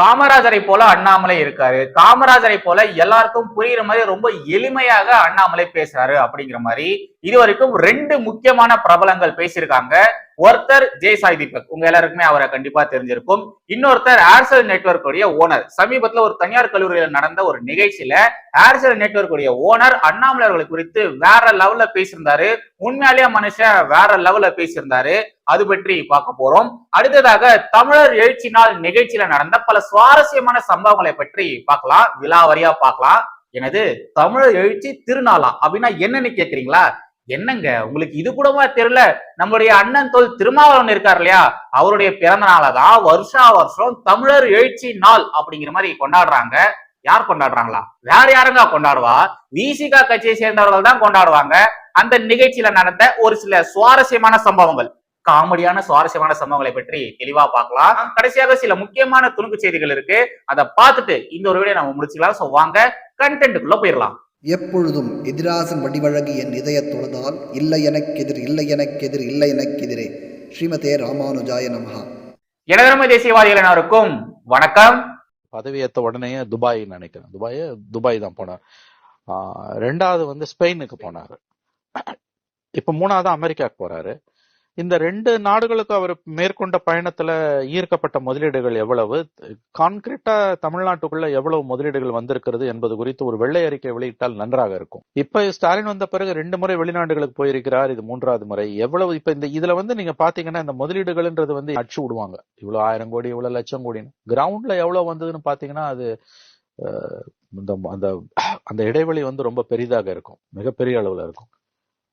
காமராஜரை போல அண்ணாமலை இருக்காரு. காமராஜரை போல எல்லாருக்கும் புரியுற மாதிரி ரொம்ப எளிமையாக அண்ணாமலை பேசுறாரு அப்படிங்கிற மாதிரி இது வரைக்கும் ரெண்டு முக்கியமான பிரபலங்கள் பேசியிருக்காங்க. ஒருத்தர் ஜெய் சாய் தீபக். உங்க எல்லாருக்குமே அவரை கண்டிப்பா தெரிஞ்சிருக்கும். இன்னொருத்தர் ஏர்செல் நெட்ஒர்க் உடைய ஓனர் சமீபத்துல ஒரு தனியார் கல்லூரியில் நடந்த ஒரு நிகழ்ச்சியில ஏர்செல் நெட்ஒர்க் உடைய ஓனர் அண்ணாமலை அவர்களை குறித்து வேற லெவல்ல பேசியிருந்தாரு. உண்மையாலேயே மனுஷன் வேற லெவல்ல பேசியிருந்தாரு. அது பற்றி பார்க்க போறோம். அடுத்ததாக தமிழர் எழுச்சி நாள் நிகழ்ச்சியில நடந்த பல சுவாரஸ்யமான சம்பவங்களை பற்றி பார்க்கலாம். விலாவரியா பார்க்கலாம். எனது தமிழர் எழுச்சி திருநாளா? அப்படின்னா என்னன்னு கேக்குறீங்களா? என்னங்க? உங்களுக்கு இது கூடவா தெரியல? நம்மளுடைய அண்ணன் தோல் திருமாவளவன் இருக்கார் இல்லையா? அவருடைய பிறந்த நாளதான் வருஷா வருஷம் தமிழர் எழுச்சி நாள் அப்படிங்கிற மாதிரி கொண்டாடுறாங்க. யார் கொண்டாடுறாங்களா? வேற யாருங்க கொண்டாடுவா? விசிகா கட்சியை சேர்ந்தவர்கள் தான் கொண்டாடுவாங்க. அந்த நிகழ்ச்சியில நடந்த ஒரு சில சுவாரஸ்யமான சம்பவங்கள். காமெடியான சுவாரஸ்யமான சம்பவங்களை பற்றி தெளிவா பார்க்கலாம். கடைசியாக சில முக்கியமான துணுக்கு செய்திகள் இருக்கு. அதை பார்த்துட்டு இந்த ஒரு வீடியோ நம்ம முடிச்சுக்கலாம். சோ வாங்க கண்டென்ட்டுக்குள்ள போயிடலாம். எப்பொழுதும் எதிராசன் வடிவழகி என் இதயத் தொழுதால் இல்லை எனக்கெதிர் இல்லை எனக்கெதிர் இல்லை எனக்கெதிரே. ஸ்ரீமதே ராமானுஜாய நமஹா. எனதரமை தேசியவாதிகள் அனைவருக்கும் வணக்கம். பதவியேற்ற உடனே துபாய் நினைக்கிறேன். துபாய் துபாய் தான் போனார். ஆஹ் ரெண்டாவது வந்து ஸ்பெயினுக்கு போனாரு. இப்ப மூணாவது அமெரிக்காவுக்கு போறாரு. இந்த ரெண்டு நாடுகளுக்கு அவர் மேற்கொண்ட பயணத்துல ஈர்க்கப்பட்ட முதலீடுகள் எவ்வளவு? கான்கிரீட்டா தமிழ்நாட்டுக்குள்ள எவ்வளவு முதலீடுகள் வந்திருக்கிறது என்பது குறித்து ஒரு வெள்ளை அறிக்கை வெளியிட்டால் நன்றாக இருக்கும். இப்ப ஸ்டாலின் வந்த பிறகு ரெண்டு முறை வெளிநாடுகளுக்கு போயிருக்கிறார் இது மூன்றாவது முறை. எவ்வளவு இப்ப இந்த இதுல வந்து நீங்க பாத்தீங்கன்னா இந்த முதலீடுகள்ன்றது வந்து அடிச்சு விடுவாங்க. இவ்வளவு ஆயிரம் கோடி இவ்வளவு லட்சம் கோடின்னு. கிரவுண்ட்ல எவ்வளவு வந்ததுன்னு பாத்தீங்கன்னா அது இந்த அந்த அந்த இடைவெளி வந்து ரொம்ப பெரிதாக இருக்கும். மிகப்பெரிய அளவுல இருக்கும்.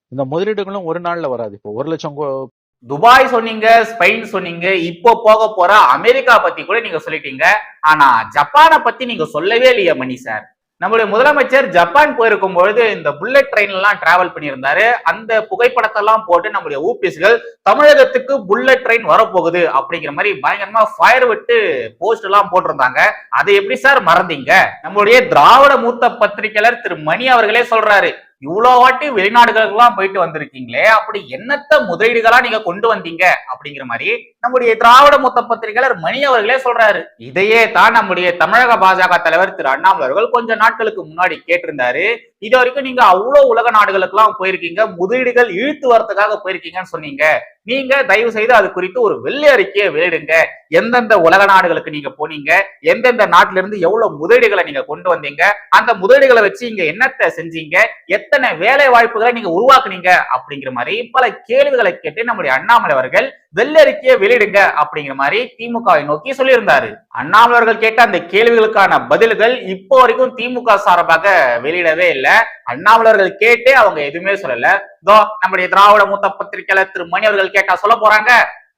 இந்த முதலீடுகளும் ஒரு நாள்ல வராது. இப்போ ஒரு லட்சம் கோ- துபாய் சொன்னீங்க ஸ்பெயின் சொன்னீங்க இப்போ போக போற அமெரிக்கா பத்தி கூட நீங்க சொல்லிட்டீங்க. ஆனா ஜப்பானை பத்தி நீங்க சொல்லவே இல்லையா மணி சார். நம்மளுடைய முதலமைச்சர் ஜப்பான் போயிருக்கும் பொழுது இந்த புல்லட் ட்ரெயின்ல எல்லாம் டிராவல் பண்ணியிருந்தாரு. அந்த புகைப்படத்தை எல்லாம் போட்டு நம்மளுடைய ஊபிஸ்கள் தமிழகத்துக்கு புல்லட் ட்ரெயின் வரப்போகுது அப்படிங்கிற மாதிரி பயங்கரமா ஃபயர் விட்டு போஸ்ட் எல்லாம் போட்டிருந்தாங்க. அதை எப்படி சார் மறந்தீங்க? நம்மளுடைய திராவிட மூத்த பத்திரிகையாளர் திரு மணி அவர்களே சொல்றாரு. இவ்வளோ வாட்டி வெளிநாடுகளுக்கெல்லாம் போயிட்டு வந்திருக்கீங்களே அப்படி என்னத்த முதலீடுகளா நீங்க கொண்டு வந்தீங்க? அப்படிங்கிற மாதிரி நம்முடைய திராவிட மொத்த பத்திரிகையாளர் மணி அவர்களே சொல்றாரு. இதையே தான் நம்முடைய தமிழக பாஜக தலைவர் திரு அண்ணாமலை அவர்கள் கொஞ்ச நாட்களுக்கு முன்னாடி கேட்டிருந்தாரு. இது வரைக்கும் நீங்க அவ்வளோ உலக நாடுகளுக்கு எல்லாம் போயிருக்கீங்க முதலீடுகள் இழுத்து வரதுக்காக போயிருக்கீங்கன்னு சொன்னீங்க. நீங்க தயவு செய்து அது குறித்து ஒரு வெள்ளை அறிக்கையை வெளியிடுங்க. எந்தெந்த உலக நாடுகளுக்கு நீங்க போனீங்க? எந்தெந்த நாட்டில இருந்து எவ்வளவு முதலீடுகளை நீங்க கொண்டு வந்தீங்க? அந்த முதலீடுகளை வச்சு இங்க என்னத்தை செஞ்சீங்க? எத்தனை வேலை வாய்ப்புகளை நீங்க உருவாக்குனீங்க? அப்படிங்கிற மாதிரி பல கேள்விகளை கேட்டு நம்முடைய அண்ணாமலை அவர்கள் வெள்ளறிக்கையை வெளியிடுங்க அப்படிங்கிற மாதிரி திமுகவை நோக்கி சொல்லியிருந்தாரு. அண்ணாமலை அவர்கள் கேட்ட அந்த கேள்விகளுக்கான பதில்கள் இப்போ வரைக்கும் திமுக சார்பாக வெளியிடவே இல்லை. அண்ணாமலை அவர்கள் கேட்டே அவங்க எதுவுமே சொல்லல. இதோ நம்முடைய திராவிட மூத்த பத்திரிகையாளர் திரு மணி அவர்கள் கேட்டா சொல்ல போறாங்க.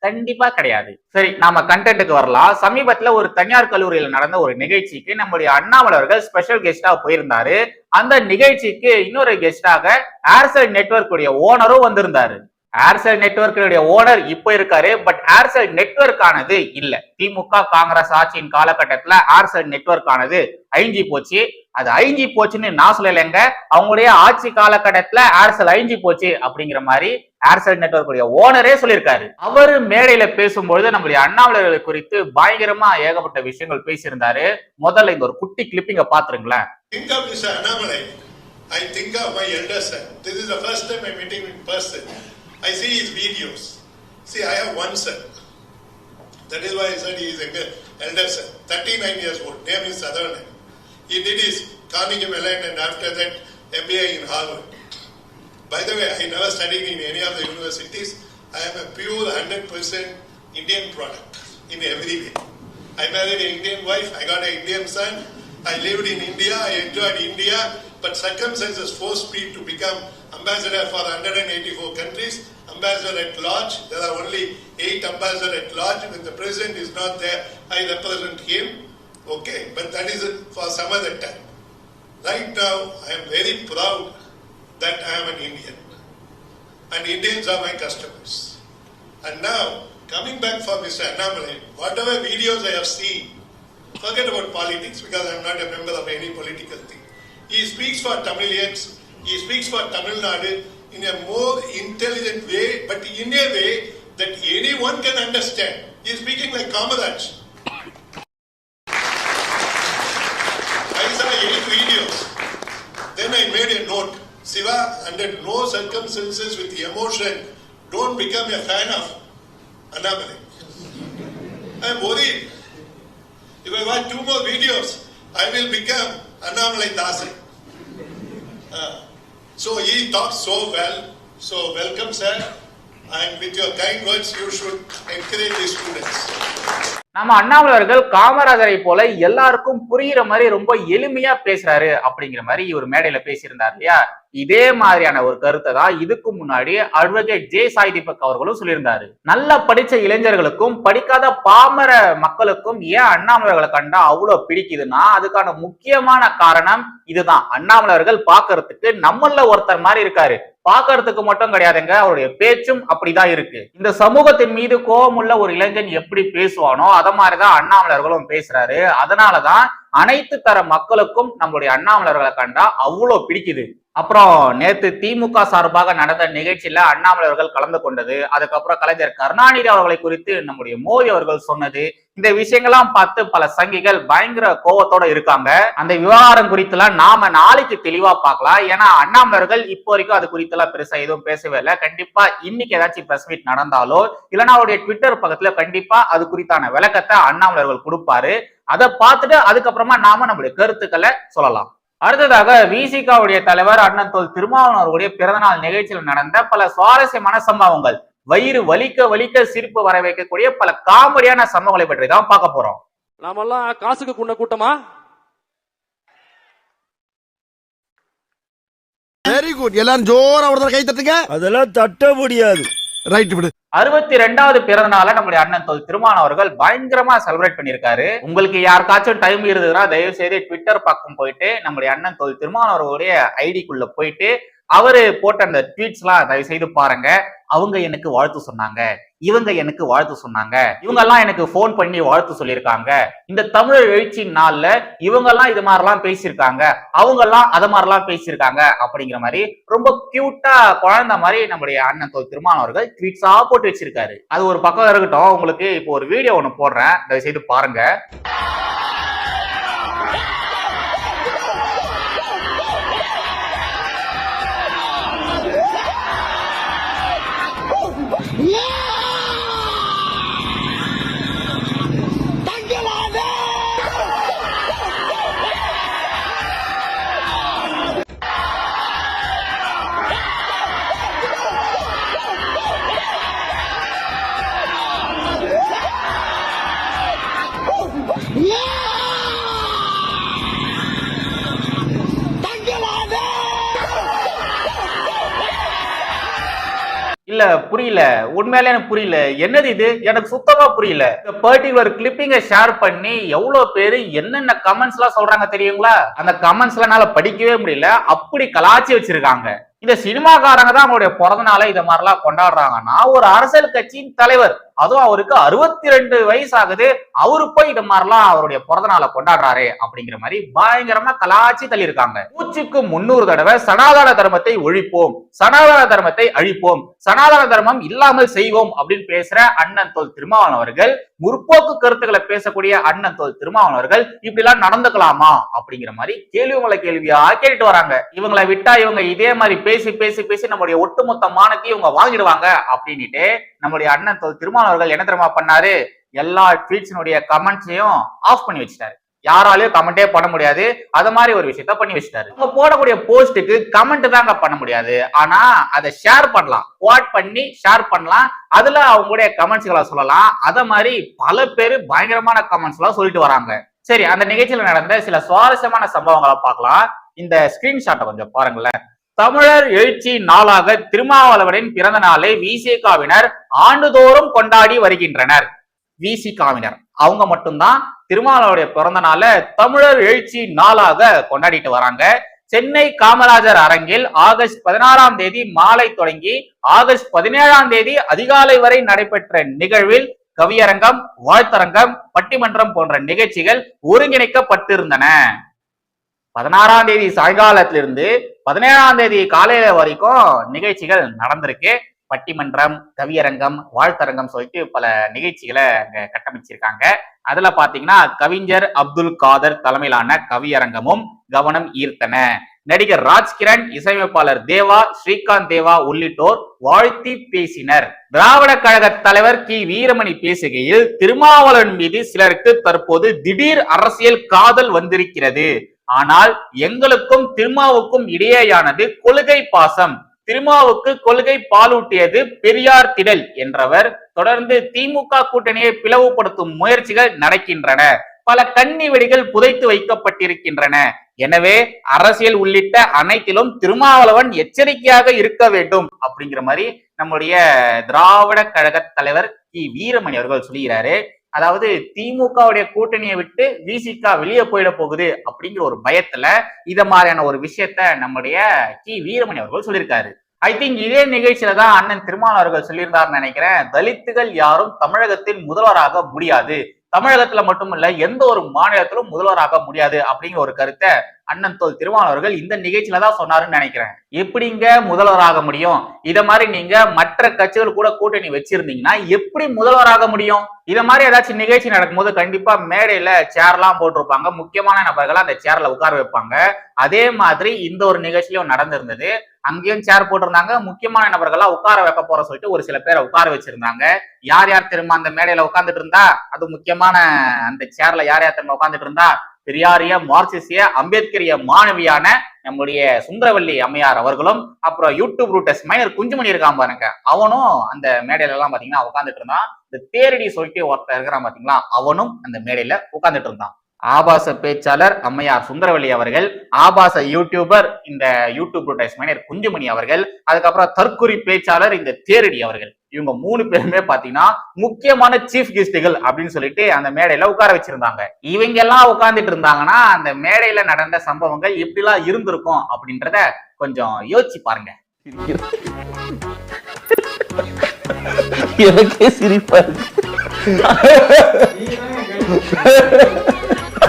கண்டிப்பா கிடையாது. சரி நாம கண்டென்ட்டுக்கு வரலாம். சமீபத்துல ஒரு தனியார் கல்லூரியில் நடந்த ஒரு நிகழ்ச்சிக்கு நம்முடைய அண்ணாமலைவர்கள் ஸ்பெஷல் கெஸ்டா போயிருந்தாரு. அந்த நிகழ்ச்சிக்கு இன்னொரு கெஸ்டாக ஏர்செல் நெட்வொர்க் உடைய ஓனரும் வந்திருந்தாரு. ஏர்செல் நெட்வொர்க்குடைய ஓனர் இப்போ இருக்காரு பட் ஏர்செல் நெட்வொர்க் ஆனது இல்ல. திமுக காங்கிரஸ் ஆட்சியின் காலகட்டத்துல ஏர்செல் நெட்வொர்க் ஆனது அழிஞ்சி போச்சு. அது அழிஞ்சி போச்சுன்னு நான் சொல்லலைங்க அவங்களுடைய ஆட்சி காலகட்டத்துல ஏர்செல் அழிஞ்சி போச்சு அப்படிங்கிற மாதிரி ஏர்செல் நெட்வொர்க் ஓனரே சொல்லியிருக்காரு அவரு மேடையில பேசும்பொழுது நம்மளுடைய அண்ணாமலை குறித்து பயங்கரமா ஏகப்பட்ட விஷயங்கள் பேசியிருந்தாரு முதல்ல இந்த ஒரு குட்டி கிளிப்பிங்க பாத்துருங்களேன் I think of my elder son. This is the first time I'm meeting him in person. I see his videos. See, I have one son. That is why I said he is a elder son. 39 years old. Name is Sadhana. He did his Carnegie Mellon and after that MBA in Harvard. By the way, I never studied in any of the universities. I am a pure 100% Indian product in every way. I married an Indian wife, I got an Indian son, I lived in India, I enjoyed India, but circumstances forced me to become ambassador for 184 countries, ambassador at large. There are only eight ambassadors at large. When the president is not there, I represent him. Okay, but that is for some other time. Right now, I am very proud that I am an Indian. And Indians are my customers. And now, coming back for Mr. Annamalai, whatever videos I have seen, forget about politics because I am not a member of any political thing. He speaks for Tamilians, he speaks for Tamil Nadu in a more intelligent way, but in a way that anyone can understand. He is speaking like Kamaraj. Under no circumstances with emotion, don't become a fan of Annamalai. I'm worried. If I watch two more videos, I will become Annamalai Dasi. Uh, so he talks so well. So welcome, sir. And with your kind words, you should encourage the students. நம்ம அண்ணாமலர்கள் காமராஜரை போல எல்லாருக்கும் புரியுற மாதிரி ரொம்ப எளிமையா பேசுறாரு அப்படிங்கிற மாதிரி இவர் மேடையில பேசியிருந்தார் இல்லையா இதே மாதிரியான ஒரு கருத்தை தான் இதுக்கு முன்னாடி அட்வொகேட் ஜே சாய் தீபக் அவர்களும் சொல்லியிருந்தாரு. நல்லா படிச்ச இளைஞர்களுக்கும் படிக்காத பாமர மக்களுக்கும் ஏன் அண்ணாமலர்களை கண்டா அவ்வளவு பிடிக்குதுன்னா அதுக்கான முக்கியமான காரணம் இதுதான். அண்ணாமலர்கள் பாக்குறதுக்கு நம்மள ஒருத்தர் மாதிரி இருக்காரு. பாக்குறதுக்கு மட்டும் கிடையாதுங்க அவருடைய பேச்சும் அப்படிதான் இருக்கு. இந்த சமூகத்தின் மீது கோபமுள்ள ஒரு இளைஞன் எப்படி பேசுவானோ அத மாதிரிதான் அண்ணாமலர்களும் பேசுறாரு. அதனாலதான் அனைத்து தர மக்களுக்கும் நம்மளுடைய அண்ணாமலர்களை கண்டா அவ்வளோ பிடிக்குது. அப்புறம் நேற்று திமுக சார்பாக நடந்த நிகழ்ச்சியில அண்ணாமலர்கள் கலந்து கொண்டது. அதுக்கப்புறம் கலைஞர் கருணாநிதி அவர்களை குறித்து நம்முடைய மோடி அவர்கள் சொன்னது. இந்த விஷயங்கள்லாம் பார்த்து பல சங்கிகள் பயங்கர கோவத்தோட இருக்காங்க. அந்த விவகாரம் குறித்துலாம் நாம நாளைக்கு தெளிவா பார்க்கலாம். ஏன்னா அண்ணாமலர்கள் இப்போ வரைக்கும் அது குறித்தெல்லாம் பெருசா எதுவும் பேசவே இல்லை. கண்டிப்பா இன்னைக்கு ஏதாச்சும் பிரஸ் மீட் நடந்தாலோ இல்லைன்னா அவருடைய ட்விட்டர் பக்கத்துல கண்டிப்பா அது குறித்தான விளக்கத்தை அண்ணாமலர்கள் கொடுப்பாரு. அதை பார்த்துட்டு அதுக்கப்புறமா நாம நம்மளுடைய கருத்துக்களை சொல்லலாம். அடுத்ததாக விசிகாவுடைய தலைவர் அண்ணன் தொல் திருமாவளவர்களுடைய பிறந்தநாள் நிகழ்ச்சியில் நடந்த பல சுவாரஸ்யமான சம்பவங்கள். வயிறு வலிக்க வலிக்க சிரிப்பு வர வைக்கக்கூடிய பல காமெடியான சம்பவங்களை பற்றி தான் பார்க்க போறோம். நாமெல்லாம் காசுக்கு குண்ட கூட்டமா? வெரி குட் எல்லாரும் ஜோரா ஒரு கை தட்டுங்க. அதெல்லாம் தட்ட முடியாது. ரைட் விடு. அறுபத்தி ரெண்டாவது பிறந்த நாள நம்முடைய அண்ணன் தொல் திருமான் அவர்கள் பயங்கரமா செலிப்ரேட் பண்ணியிருக்காரு. உங்களுக்கு யாருக்காச்சும் டைம் இருந்ததுன்னா தயவு செய்து ட்விட்டர் பக்கம் போயிட்டு நம்முடைய அண்ணன் தொல் திருமான் அவர்களுடைய ஐடிக்குள்ள போயிட்டு அவரு போட்ட அந்த ட்வீட்ஸ் எல்லாம் தயவு செய்து பாருங்க. அவங்க எனக்கு வாழ்த்து சொன்னாங்க. இவங்க எனக்கு வாழ்த்து சொன்னாங்க. இவங்க எல்லாம் எனக்கு ஃபோன் பண்ணி வாழ்த்து சொல்லியிருக்காங்க. இந்த தமிழ் எழுச்சி நாள்ல இவங்க எல்லாம் இது மாதிரிலாம் பேசியிருக்காங்க. அவங்க எல்லாம் அத மாதிரிலாம் பேசியிருக்காங்க அப்படிங்கிற மாதிரி ரொம்ப கியூட்டா குழந்தை மாதிரி நம்முடைய அண்ணன் திருமான் அவர்கள் ட்வீட்ஸா போட்டு வச்சிருக்காரு. அது ஒரு பக்கம் இருக்கட்டும். உங்களுக்கு இப்போ ஒரு வீடியோ ஒன்று போடுறேன். தயவு செய்து பாருங்க. இல்ல புரியல. உண்மையில எனக்கு புரியல. என்னது இது? எனக்கு சுத்தமா புரியல. இந்த பர்டிகுலர் கிளிப்பிங்க ஷேர் பண்ணி எவ்வளவு பேரு என்னென்ன கமெண்ட்ஸ் எல்லாம் சொல்றாங்க தெரியுங்களா? அந்த கமெண்ட்ஸ் எல்லாம் படிக்கவே முடியல. அப்படி கலாச்சி வச்சிருக்காங்க. இந்த சினிமாக்காரங்க தான் அவங்களுடைய பிறந்த நாளை இதை மாதிரிலாம் கொண்டாடுறாங்கன்னா ஒரு அரசியல் கட்சியின் தலைவர். அதுவும் அவருக்கு அறுபத்தி ரெண்டு வயசு ஆகுது அவரு போய் இது மாதிரிலாம் அவருடைய பிறந்த நாளை கொண்டாடுறாரு அப்படிங்கிற மாதிரி பயங்கரமா கலாச்சி தள்ளியிருக்காங்க. மூச்சுக்கு முன்னூறு தடவை சனாதன தர்மத்தை ஒழிப்போம். சனாதன தர்மத்தை அழிப்போம். சனாதன தர்மம் இல்லாமல் செய்வோம் அப்படின்னு பேசுற அண்ணன் தோல் திருமாவளவன் அவர்கள் முற்போக்கு கருத்துக்களை பேசக்கூடிய அண்ணன் தோல் திருமாவளவன் அவர்கள் இப்படி எல்லாம் நடந்துக்கலாமா அப்படிங்கிற மாதிரி கேள்வி உங்களை கேள்வியா கேட்டுட்டு வராங்க. இவங்களை விட்டா இவங்க இதே மாதிரி பேசி பேசி பேசி நம்முடைய ஒட்டுமொத்த மானத்தையும் இவங்க வாங்கிடுவாங்க அப்படின்னுட்டு நம்முடைய அண்ணன் தோல் திருமாவளவன் அவர்கள் என்ன தெரியுமா பண்ணாரு? எல்லா ட்வீட்ஸினுடைய கமெண்ட்ஸையும் ஆஃப் பண்ணி வச்சிட்டாரு. யாராலையும் கமெண்டே பண்ண முடியாது. அது மாதிரி ஒரு விஷயத்த பண்ணி வச்சுட்டாரு. அவங்க போடக்கூடிய போஸ்ட்டுக்கு கமெண்ட் தாங்க பண்ண முடியாது. ஆனா அதை ஷேர் பண்ணலாம். குவாட் பண்ணி ஷேர் பண்ணலாம். அதுல அவங்களுடைய கமெண்ட்ஸ்களை சொல்லலாம். அத மாதிரி பல பேர் பயங்கரமான கமெண்ட்ஸ் எல்லாம் சொல்லிட்டு வராங்க. சரி அந்த நிகழ்ச்சியில நடந்த சில சுவாரஸ்யமான சம்பவங்களை பார்க்கலாம். இந்த ஸ்கிரீன்ஷாட்டை கொஞ்சம் பாருங்களேன். தமிழர் எழுச்சி நாளாக திருமாவளவனின் பிறந்த நாளை விசிகாவினர் ஆண்டுதோறும் கொண்டாடி வருகின்றனர். விசிகாவினர் அவங்க மட்டும்தான் திருமாவளவுடைய பிறந்த நாள தமிழர் எழுச்சி நாளாக கொண்டாடிட்டு வராங்க. சென்னை காமராஜர் அரங்கில் ஆகஸ்ட் பதினாறாம் தேதி மாலை தொடங்கி ஆகஸ்ட் பதினேழாம் தேதி அதிகாலை வரை நடைபெற்ற நிகழ்வில் கவியரங்கம் வாழ்த்தரங்கம் பட்டிமன்றம் போன்ற நிகழ்ச்சிகள் ஒருங்கிணைக்கப்பட்டிருந்தன. பதினாறாம் தேதி சாயங்காலத்திலிருந்து பதினேழாம் தேதி காலையில வரைக்கும் நிகழ்ச்சிகள் நடந்திருக்கு. பட்டிமன்றம் கவியரங்கம் வாழ்த்தரங்கம் சொல்லிட்டு பல நிகழ்ச்சிகளை அங்க கட்டமைச்சிருக்காங்க. அதுல பாத்தீங்கன்னா கவிஞர் அப்துல் காதர் தலைமையிலான கவியரங்கமும் கவனம் ஈர்த்தன. நடிகர் ராஜ்கிரண் இசையமைப்பாளர் தேவா ஸ்ரீகாந்த் தேவா உள்ளிட்டோர் வாழ்த்தி பேசினர். திராவிட கழக தலைவர் கி. வீரமணி பேசுகையில் திருமாவளவன் மீது சிலருக்கு தற்போது திடீர் அரசியல் காதல் வந்திருக்கிறது. ஆனால் எங்களுக்கும் திருமாவுக்கும் இடையேயானது கொள்கை பாசம். திருமாவுக்கு கொள்கை பாலூட்டியது பெரியார் திடல் என்றவர். தொடர்ந்து திமுக கூட்டணியை பிளவுபடுத்தும் முயற்சிகள் நடக்கின்றன. பல கன்னி வெடிகள் புதைத்து வைக்கப்பட்டிருக்கின்றன. எனவே அரசியல் உள்ளிட்ட அனைத்திலும் திருமாவளவன் எச்சரிக்கையாக இருக்க வேண்டும் அப்படிங்கிற மாதிரி நம்முடைய திராவிட கழக தலைவர் கி. வீரமணி அவர்கள் சொல்லுகிறாரு அதாவது திமுகவுடைய கூட்டணியை விட்டு விசிக வெளியே போயிட போகுது அப்படிங்கிற ஒரு பயத்துல இத மாதிரியான ஒரு விஷயத்த நம்முடைய கி. வீரமணி அவர்கள் சொல்லியிருக்காரு. ஐ திங்க் இதே நிகழ்ச்சியில தான் அண்ணன் திருமால் அவர்கள் சொல்லியிருந்தார்னு நினைக்கிறேன். தலித்துகள் யாரும் தமிழகத்தின் முதல்வராக முடியாது. தமிழகத்துல மட்டுமல்ல எந்த ஒரு மாநிலத்திலும் முதல்வராக முடியாது அப்படிங்கிற ஒரு கருத்தை அண்ணன் தோல் திருமாவளவன் இந்த நிகழ்ச்சியில தான் சொன்னாருன்னு நினைக்கிறேன். எப்படிங்க முதல்வராக முடியும்? இத மாதிரி நீங்க மற்ற கட்சிகள் கூட கூட்டணி வச்சிருந்தீங்கன்னா எப்படி முதல்வராக முடியும்? இத மாதிரி ஏதாச்சும் நிகழ்ச்சி நடக்கும்போது கண்டிப்பா மேடையில சேர்லாம் போட்டிருப்பாங்க. முக்கியமான நபர்கள் அந்த சேர்ல உட்கார வைப்பாங்க. அதே மாதிரி இந்த ஒரு நிகழ்ச்சியிலும் நடந்திருந்தது. அங்கேயும் சேர் போட்டிருந்தாங்க. முக்கியமான நபர்களா உட்கார வைக்க போற சொல்லிட்டு ஒரு சில பேரை உட்கார வச்சிருந்தாங்க. யார் யார் திரும்ப அந்த மேடையில உட்காந்துட்டு இருந்தா? அது முக்கியமான அந்த சேர்ல யார் யார் திரும்ப உட்காந்துட்டு இருந்தா? பெரியாரிய மார்க்சிஸ்டிய அம்பேத்கரிய மாணவியான நம்முடைய சுந்தரவல்லி அம்மையார் அவர்களும் அப்புறம் யூடியூப் ரூட்டஸ் மைனர் குஞ்சுமணி இருக்கான் பாருங்க. அவனும் அந்த மேடையில எல்லாம் பாத்தீங்கன்னா உட்காந்துட்டு இருந்தான். இந்த தேரடி சொல்லிட்டு ஒருத்தர் இருக்கிறான் பாத்தீங்களா? அவனும் அந்த மேடையில உட்காந்துட்டு இருந்தான். ஆபாச பேச்சாளர் அம்மையார் சுந்தரவல்லி அவர்கள் ஆபாச யூடியூபர் இந்த யூடியூப் மைனர் குஞ்சுமணி அவர்கள் அதுக்கப்புறம் தற்குறி பேச்சாளர் இந்த தேரடி அவர்கள். இவங்க மூணு பேருமே பாத்தீங்கன்னா முக்கியமான சீஃப் கெஸ்டுகள் அப்படின்னு சொல்லிட்டு அந்த மேடையில உட்கார வச்சிருந்தாங்க. இவங்க எல்லாம் உட்கார்ந்துட்டு இருந்தாங்கன்னா அந்த மேடையில நடந்த சம்பவங்கள் எப்படிலாம் இருந்திருக்கும் அப்படின்றத கொஞ்சம் யோசிச்சு பாருங்க. எனக்கே சிரிப்பா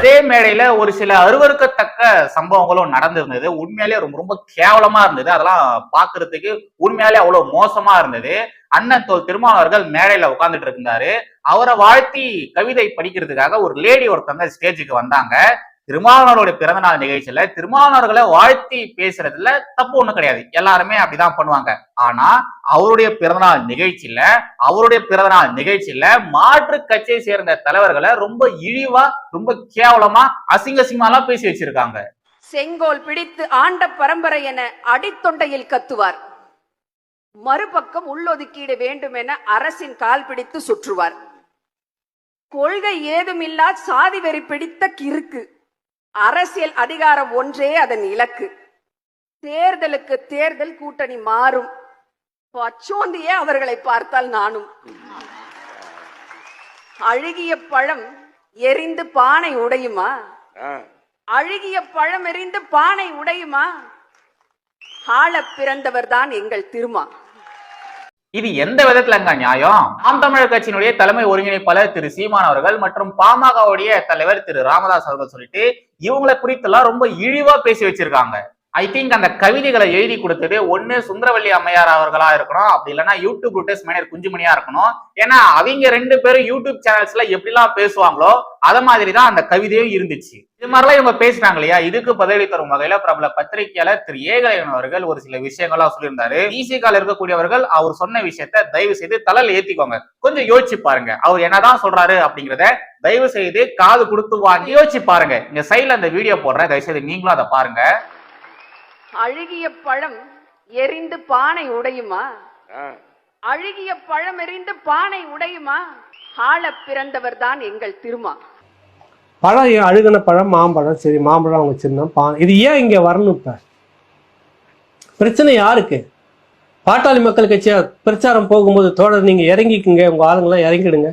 அதே மேடையில ஒரு சில அருவருக்கத்தக்க சம்பவங்களும் நடந்திருந்தது. உண்மையிலேயே ரொம்ப ரொம்ப கேவலமா இருந்தது. அதெல்லாம் பாக்குறதுக்கு உண்மையாலே அவ்வளவு மோசமா இருந்தது. அண்ணன் தோல் திருமாவளவர்கள் மேடையில உட்காந்துட்டு இருந்தாரு. அவரை வாழ்த்தி கவிதை படிக்கிறதுக்காக ஒரு லேடி ஒருத்தவங்க ஸ்டேஜுக்கு வந்தாங்க. திருமாவளவனுடைய பிறந்த நாள் நிகழ்ச்சியில திருமாவளவர்களை வாழ்த்தி பேசுறதுல தப்பு ஒண்ணும் கிடையாது. எல்லாருமே அப்படிதான் பண்ணுவாங்க. ஆனா அவருடைய பிறந்தநாள் நிகழ்ச்சியில அவருடைய பிறந்தநாள் நிகழ்ச்சியில மாற்று கட்சியை சேர்ந்த தலைவர்களை ரொம்ப இழிவா ரொம்ப கேவலமா அசிங்க அசிங்கமாலாம் பேசி வச்சிருக்காங்க. செங்கோல் பிடித்து ஆண்ட பரம்பரை என அடித்தொண்டையில் கத்துவார். மறுபக்கம் உள்ளொதுக்கீடு வேண்டும் என அரசின் கால் பிடித்து சுற்றுவார். கொள்கை ஏதுமில்லா சாதி வெறி பிடித்த கிறுக்கு. அரசியல் அதிகாரம் ஒன்றே அதன் இலக்கு. தேர்தலுக்கு தேர்தல் கூட்டணி மாறும். பச்சோந்தியே அவர்களை பார்த்தால் நானும். அழுகிய பழம் எரிந்து பானை உடையுமா? அழுகிய பழம் எரிந்து பானை உடையுமா? ஆள பிறந்தவர் தான் எங்கள் திருமா. இது எந்த விதத்துலங்க நியாயம்? நாம் தமிழர் கட்சியினுடைய தலைமை ஒருங்கிணைப்பாளர் திரு சீமான் அவர்கள் மற்றும் பாமகவுடைய தலைவர் திரு ராமதாஸ் அவர்கள் சொல்லிட்டு இவங்களை குறித்தெல்லாம் ரொம்ப இழிவா பேசி வச்சிருக்காங்க. ஐ திங்க் அந்த கவிதைகளை எழுதி கொடுத்தது ஒண்ணு சுந்தரவல்லி அம்மையார் அவர்களா இருக்கணும். அப்படி இல்லைன்னா யூடியூப் ரூட்டர்ஸ் மேனர் குஞ்சுமணியா இருக்கணும். ஏன்னா அவங்க ரெண்டு பேரும் யூடியூப் சேனல்ஸ்ல எப்படிலாம் பேசுவாங்களோ அதை மாதிரி தான் அந்த கவிதையும் இருந்துச்சு. இது மாதிரிலாம் இவங்க பேசுறாங்க இல்லையா? இதுக்கு பதிலடி தரும் வகையில பிரபல பத்திரிகையாளர் திரு. ஏகலைவன் அவர்கள் ஒரு சில விஷயங்கள்லாம் சொல்லியிருந்தாரு. இசிகால இருக்கக்கூடியவர்கள் அவர் சொன்ன விஷயத்த தயவு செய்து தலையில ஏத்திக்கோங்க. கொஞ்சம் யோசிச்சு பாருங்க. அவர் என்னதான் சொல்றாரு அப்படிங்கறத தயவு செய்து காது கொடுத்து வாங்கி யோசிச்சு பாருங்க. இங்க சைட்ல அந்த வீடியோ போடுறேன். தயவு செய்து நீங்களும் அதை பாருங்க. அழுகிய பழம் எரிந்து பானை உடையுமா? அழுகிய பழம் எரிந்து பானை உடையுமா? ஆள பிறந்தவர் தான் எங்கள் திருமா. பழம் ஏன் அழுகின பழம் மாம்பழம்? சரி மாம்பழம் அவங்க சின்ன பா இது ஏன் இங்க வரணும் இப்ப? பிரச்சனை யாருக்கு? பாட்டாளி மக்கள் கட்சியா பிரச்சாரம் போகும்போது தோழர் நீங்க இறங்கிக்குங்க உங்க ஆளுங்கெல்லாம் இறங்கிடுங்க.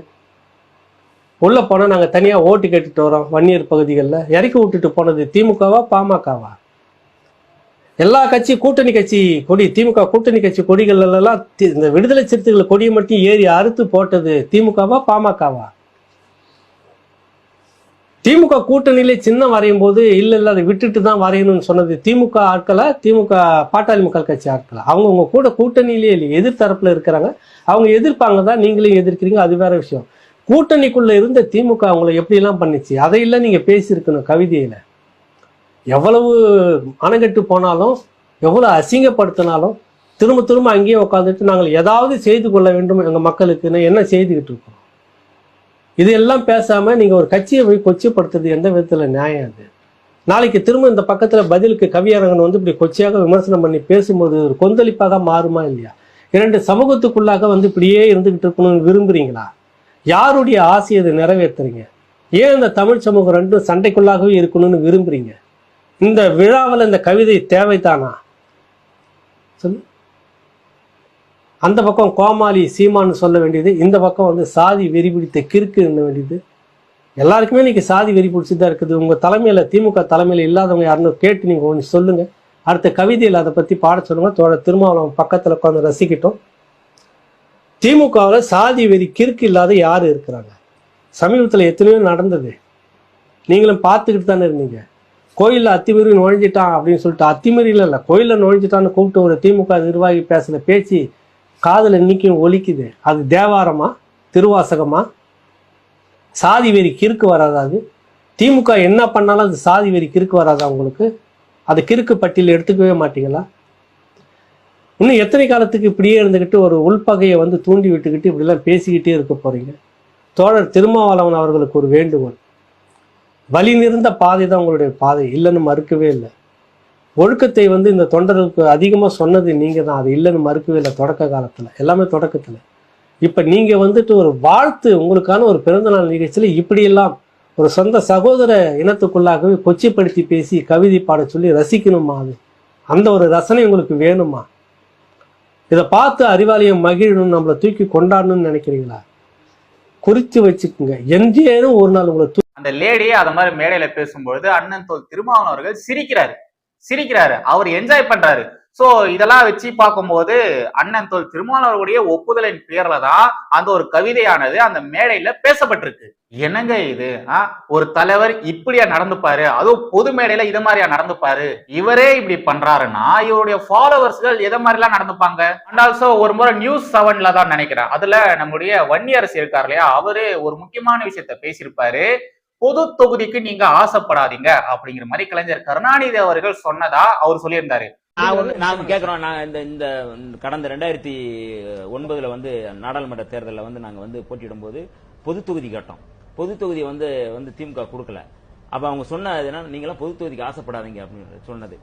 உள்ள போனா நாங்க தனியா ஓட்டு கேட்டுட்டு வரோம் வன்னியர் பகுதிகளில். இறக்கி விட்டுட்டு போனது திமுகவா பாமகவா? எல்லா கட்சி கூட்டணி கட்சி கொடி திமுக கூட்டணி கட்சி கொடிகள் எல்லாம் தி- இந்த விடுதலை சிறுத்தைகள் கொடியை மட்டும் ஏறி அறுத்து போட்டது திமுகவா பாமகவா? திமுக கூட்டணியிலே சின்னம் வரையும் போது இல்ல இல்ல அதை விட்டுட்டு தான் வரையணும்னு சொன்னது திமுக ஆட்களா திமுக பாட்டாளி மக்கள் கட்சி ஆட்களா? அவங்க உங்க கூட கூட்டணியிலே இல்லை எதிர்த்தரப்புல இருக்கிறாங்க. அவங்க எதிர்ப்பாங்க தான் நீங்களும் எதிர்க்கிறீங்க அது வேற விஷயம். கூட்டணிக்குள்ள இருந்த திமுக அவங்கள எப்படி எல்லாம் பண்ணுச்சு அதையெல்லாம் நீங்க பேசியிருக்கணும் கவிதையில. எவ்வளவு அணைக்கட்டு போனாலும் எவ்வளவு அசிங்கப்படுத்தினாலும் திரும்ப திரும்ப அங்கேயே உட்காந்துட்டு நாங்கள் ஏதாவது செய்து கொள்ள வேண்டும் எங்கள் மக்களுக்குன்னு என்ன செய்துக்கிட்டு இருக்கோம்? இது எல்லாம் நீங்கள் ஒரு கட்சியை போய் கொச்சப்படுத்துறது எந்த விதத்தில் நியாயம் அது? நாளைக்கு திரும்ப இந்த பக்கத்தில் பதிலுக்கு கவியரங்கன் வந்து இப்படி கொச்சையாக விமர்சனம் பண்ணி பேசும்போது ஒரு கொந்தளிப்பாக மாறுமா இல்லையா? இரண்டு சமூகத்துக்குள்ளாக வந்து இப்படியே இருந்துகிட்டு இருக்கணும்னு விரும்புகிறீங்களா யாருடைய ஆசையை அதை நிறைவேற்றுறீங்க ஏன் இந்த தமிழ் சமூகம் ரெண்டும் சண்டைக்குள்ளாகவே இருக்கணும்னு விரும்புகிறீங்க இந்த விழாவில் இந்த கவிதை தேவைதானா? சொல்லு. அந்த பக்கம் கோமாளி சீமான்னு சொல்ல வேண்டியது இந்த பக்கம் வந்து சாதி வெறி பிடித்த கிறுக்கு என்ன வேண்டியது? எல்லாருக்குமே இன்னைக்கு சாதி வெறி பிடிச்சி தான் இருக்குது. உங்கள் தலைமையில் திமுக தலைமையில் இல்லாதவங்க யாருன்னு கேட்டு நீங்கள் ஒன்று சொல்லுங்கள் அடுத்த கவிதையில் அதை பற்றி பாட சொல்லுங்கள் தோட திருமாவளவன் பக்கத்தில் உட்காந்து ரசிக்கட்டும். திமுகவில் சாதி வெறி கிறுக்கு இல்லாத யார் இருக்கிறாங்க? சமீபத்தில் எத்தனையோ நடந்தது. நீங்களும் பார்த்துக்கிட்டு தானே இருந்தீங்க. கோயிலில் அத்திமீறி நுழைஞ்சிட்டான் அப்படின்னு சொல்லிட்டு அத்திமீறியில் இல்லை கோயிலில் நுழைஞ்சிட்டான்னு கூப்பிட்டு ஒரு திமுக நிர்வாகி பேசின பேச்சு காதில் இன்னைக்கும் ஒலிக்குது. அது தேவாரமா திருவாசகமா? சாதி வெறி கிறுக்கு வராதா அது? திமுக என்ன பண்ணாலும் அது சாதி வெறி கிறுக்கு வராதா உங்களுக்கு? அது கிறுக்கு பட்டியல் எடுத்துக்கவே மாட்டீங்களா? இன்னும் எத்தனை காலத்துக்கு இப்படியே இருந்துக்கிட்டு ஒரு உள்பகையை வந்து தூண்டி விட்டுக்கிட்டு இப்படிலாம் பேசிக்கிட்டே இருக்க போறீங்க? தோழர் திருமாவளவன் அவர்களுக்கு ஒரு வேண்டுகோள். வழி நிறந்த பாதை தான் உங்களுடைய பாதை. இல்லைன்னு மறுக்கவே இல்லை. ஒழுக்கத்தை வந்து இந்த தொண்டர்களுக்கு அதிகமாக சொன்னது நீங்கள் தான். அது இல்லைன்னு மறுக்கவே இல்லை தொடக்க காலத்தில். எல்லாமே தொடக்கத்தில். இப்போ நீங்கள் வந்துட்டு ஒரு வாழ்த்து உங்களுக்கான ஒரு பிறந்தநாள் நிகழ்ச்சியில் இப்படியெல்லாம் ஒரு சொந்த சகோதர இனத்துக்குள்ளாகவே கொச்சிப்படுத்தி பேசி கவிதை பாட சொல்லி ரசிக்கணுமா அது? அந்த ஒரு ரசனை உங்களுக்கு வேணுமா? இதை பார்த்து அறிவாலயம் மகிழணும் நம்மளை தூக்கி கொண்டாடணும்னு நினைக்கிறீங்களா? குறித்து வச்சுக்கோங்க. எங்கேனும் ஒரு நாள் உங்களை அந்த அதை மாதிரி மேடையில பேசும்பொழுது அண்ணன் தோல் திருமாவன் அவர்கள் சிரிக்கிறாரு. சிரிக்கிறாரு. அவர் என்ஜாய் பண்றாரு. சோ இதெல்லாம் வச்சு பார்க்கும்போது அண்ணன் தோல் திருமாவளவருடைய ஒப்புதலின் பேர்ல தான் அந்த ஒரு கவிதையானது அந்த மேடையில பேசப்பட்டிருக்கு. என்னங்க இது? ஒரு தலைவர் இப்படியா நடந்துப்பாரு? அதுவும் பொது மேடையில இதை மாதிரியா நடந்துப்பாரு? இவரே இப்படி பண்றாருன்னா இவருடைய ஃபாலோவர்ஸ்கள் எதை மாதிரிலாம் நடந்துப்பாங்க? அண்ட் ஆல்சோ ஒரு முறை நியூஸ் செவன்ல தான் நினைக்கிறேன். அதுல நம்முடைய வன்னியரசு இருக்கார் இல்லையா? அவரு ஒரு முக்கியமான விஷயத்த பேசியிருப்பாரு. பொது தொகுதிக்கு நீங்க ஆசைப்படாதீங்க அப்படிங்கிற மாதிரி கலைஞர் கருணாநிதி அவர்கள் சொன்னதா அவர் சொல்லியிருந்தாரு. நான் நாங்க நான் இந்த இந்த கடந்த ரெண்டாயிரத்தி ஒன்பதுல வந்து நாடாளுமன்ற தேர்தலில் வந்து நாங்க வந்து போட்டியிடும் போது பொது தொகுதி கேட்டோம். பொது தொகுதி வந்து வந்து திமுக கொடுக்கல. அப்ப அவங்க சொன்னது என்ன நீங்களாம் பொது தொகுதிக்கு ஆசைப்படாதீங்க அப்படின்னு சொன்னது.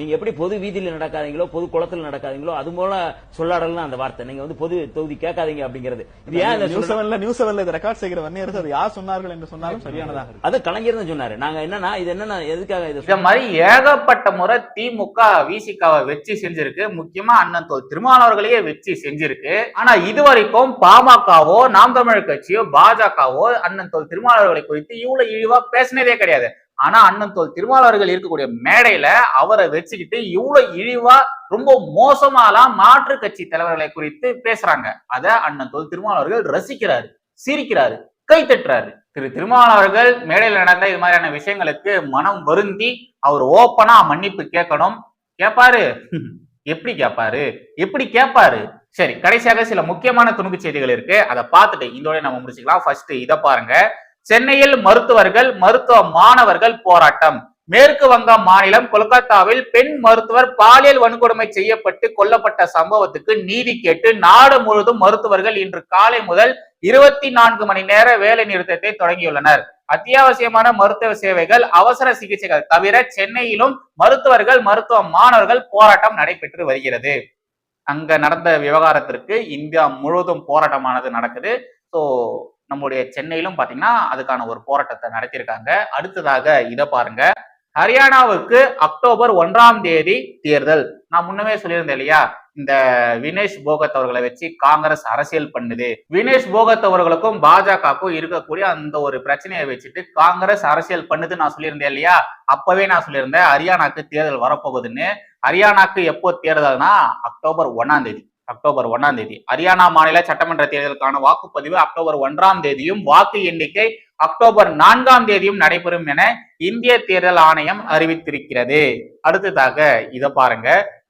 நீங்க எப்படி பொது வீதியில நடக்காதீங்களோ பொது குளத்துல நடக்காதீங்களோ அது போல சொல்லாடலாம் அந்த வார்த்தை. நீங்க வந்து பொது தொகுதி கேட்காதீங்க அப்படிங்கிறது. இது ஏன் நியூஸ்? செவன்ல நியூஸ் செவன்ல இதை ரெக்கார்ட் செய்கிற வன்னியரசு அது யார் சொன்னார்கள் என்று சொன்னாலும் சரியானதாக அது கலைஞர் தான் சொன்னாரு. நாங்க என்னன்னா இது என்னன்னா எதுக்காக இது மாதிரி ஏகப்பட்ட முறை திமுக விசிகாவை வச்சு செஞ்சிருக்கு. முக்கியமா அண்ணன் தோல் திருமாவளவர்களையே வச்சு செஞ்சிருக்கு. ஆனா இது வரைக்கும் பாமகவோ நாம் தமிழர் கட்சியோ பாஜகவோ அண்ணன் தோல் திருமாவளவர்களை குறித்து இவ்வளவு இழிவா பேசினதே கிடையாது. ஆனா அண்ணன் தோல் திருமாவளவர்கள் இருக்கக்கூடிய மேடையில அவரை வச்சுக்கிட்டு இவ்வளவு இழிவா ரொம்ப மோசமாலாம் மாற்று கட்சி தலைவர்களை குறித்து பேசுறாங்க. அத அண்ணன் தோல் திருமாவளவர்கள் ரசிக்கிறாரு சிரிக்கிறாரு கை தட்டுறாரு. திரு திருமாவளவர்கள் மேடையில் நடந்த இது மாதிரியான விஷயங்களுக்கு மனம் வருந்தி அவர் ஓப்பனா மன்னிப்பு கேட்கணும். கேட்பாரு எப்படி கேட்பாரு எப்படி கேட்பாரு சரி கடைசியாக சில முக்கியமான துணுக்கு செய்திகள் இருக்கு. அதை பார்த்துட்டு இதோட நம்ம முடிச்சுக்கலாம். ஃபர்ஸ்ட் இதை பாருங்க. சென்னையில் மருத்துவர்கள் மருத்துவ மாணவர்கள் போராட்டம். மேற்கு வங்க மாநிலம் கொல்கத்தாவில் பெண் மருத்துவர் பாலியல் வன்கொடுமை செய்யப்பட்டு கொல்லப்பட்ட சம்பவத்துக்கு நீதி கேட்டு நாடு முழுவதும் மருத்துவர்கள் இன்று காலை முதல் இருபத்தி நான்கு மணி நேர வேலை நிறுத்தத்தை தொடங்கியுள்ளனர். அத்தியாவசியமான மருத்துவ சேவைகள் அவசர சிகிச்சைகள் தவிர சென்னையிலும் மருத்துவர்கள் மருத்துவ மாணவர்கள் போராட்டம் நடைபெற்று வருகிறது. அங்க நடந்த விவகாரத்திற்கு இந்தியா முழுவதும் போராட்டமானது நடக்குது. ஸோ நம்முடைய சென்னையிலும் பாத்தீங்கன்னா அதுக்கான ஒரு போராட்டத்தை நடத்தியிருக்காங்க. அடுத்ததாக இதை பாருங்க. ஹரியானாவுக்கு அக்டோபர் ஒன்றாம் தேதி தேர்தல். நான் முன்னமே சொல்லியிருந்தேன் இல்லையா? இந்த வினேஷ் போகத் அவர்களை வச்சு காங்கிரஸ் அரசியல் பண்ணுது. வினேஷ் போகத் அவர்களுக்கும் பாஜகவுக்கும் இருக்கக்கூடிய அந்த ஒரு பிரச்சனையை வச்சுட்டு காங்கிரஸ் அரசியல் பண்ணுது நான் சொல்லியிருந்தேன் இல்லையா? அப்பவே நான் சொல்லியிருந்தேன் ஹரியானாக்கு தேர்தல் வரப்போகுதுன்னு. ஹரியானாக்கு எப்போ தேர்தல்னா அக்டோபர் ஒன்னாம் தேதி. அக்டோபர் ஒன்னாம் தேதி. ஹரியானா மாநில சட்டமன்ற தேர்தலுக்கான வாக்குப்பதிவு அக்டோபர் ஒன்றாம் தேதியும் வாக்கு எண்ணிக்கை அக்டோபர் நான்காம் தேதியும் நடைபெறும் என இந்திய தேர்தல் ஆணையம் அறிவித்திருக்கிறது. அடுத்ததாக இதை பாருங்க.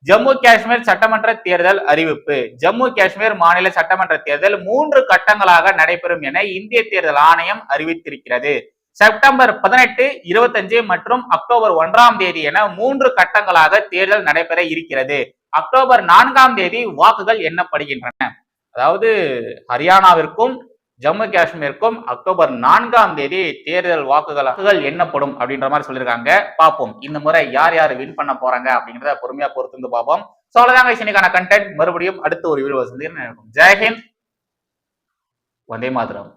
ஜம்மு காஷ்மீர் சட்டமன்ற தேர்தல் அறிவிப்பு. ஜம்மு காஷ்மீர் மாநில சட்டமன்ற தேர்தல் மூன்று கட்டங்களாக நடைபெறும் என இந்திய தேர்தல் ஆணையம் அறிவித்திருக்கிறது. செப்டம்பர் பதினெட்டு இருபத்தஞ்சு மற்றும் அக்டோபர் ஒன்றாம் தேதி என மூன்று கட்டங்களாக தேர்தல் நடைபெற இருக்கிறது. அக்டோபர் நான்காம் தேதி வாக்குகள் எண்ணப்படுகின்றன. அதாவது ஹரியானாவிற்கும் ஜம்மு காஷ்மீருக்கும் அக்டோபர் நான்காம் தேதி தேர்தல் வாக்குகள் எண்ணப்படும் அப்படின்ற மாதிரி சொல்லியிருக்காங்க. பார்ப்போம் இந்த முறை யார் யார் வின் பண்ண போறாங்க அப்படிங்கிறத பொறுமையா பொறுத்து வந்து பார்ப்போம் ஸோ அவ்வளோதாங்க இன்னைக்கான கண்டென்ட் மறுபடியும் அடுத்த ஒரு வீடியோ சந்திக்கிறேன். ஜெயஹிந்த் வந்தே மாதிரம்.